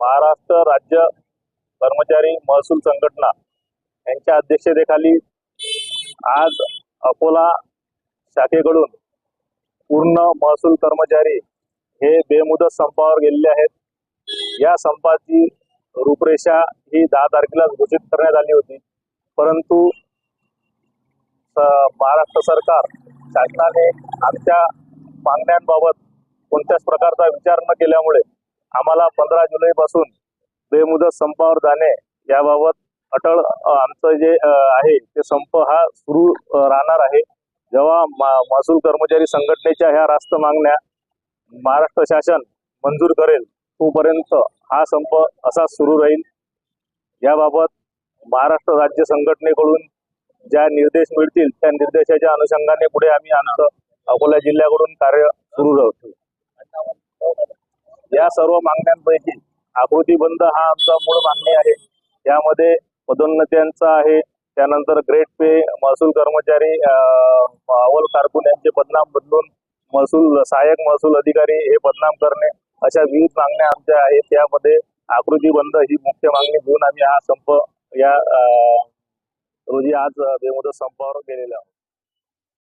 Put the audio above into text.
महाराष्ट्र राज्य कर्मचारी महसूल संघटना यांच्या अध्यक्षतेखाली आज अकोला शाखेकडून पूर्ण महसूल कर्मचारी हे बेमुदत संपावर गेलेले आहेत. या संपाची रूपरेषा ही दहा तारखेला घोषित करण्यात आली होती. परंतु महाराष्ट्र सरकार शासनाने आमच्या मागण्यांबाबत कोणत्याच प्रकारचा विचार न केल्यामुळे आम्हाला पंधरा जुलै पासून बेमुदत संपावर जाणे याबाबत अटळ आमचं जे आहे ते संप हा सुरू राहणार आहे. जेव्हा महसूल कर्मचारी संघटनेच्या ह्या रास्त मागण्या महाराष्ट्र शासन मंजूर करेल तोपर्यंत हा संप असा सुरू राहील. याबाबत महाराष्ट्र राज्य संघटनेकडून ज्या निर्देश मिळतील त्या निर्देशाच्या अनुषंगाने पुढे आम्ही आमचं अकोला जिल्ह्याकडून कार्य सुरू राहतो. या सर्व मागण्यांपैकी आकृती बंद हा आमचा मूळ मागणी आहे. यामध्ये पदोन्नत्यांचा आहे. त्यानंतर ग्रेड पे महसूल कर्मचारी अव्वल कारकून यांचे बदनाम बदलून महसूल सहाय्यक महसूल अधिकारी हे बदनाम करणे अशा विविध मागण्या आमच्या आहेत. त्यामध्ये आकृती बंद ही मुख्य मागणी घेऊन आम्ही हा संप या रोजी आज बेमुदत संपावर गेलेला आहोत.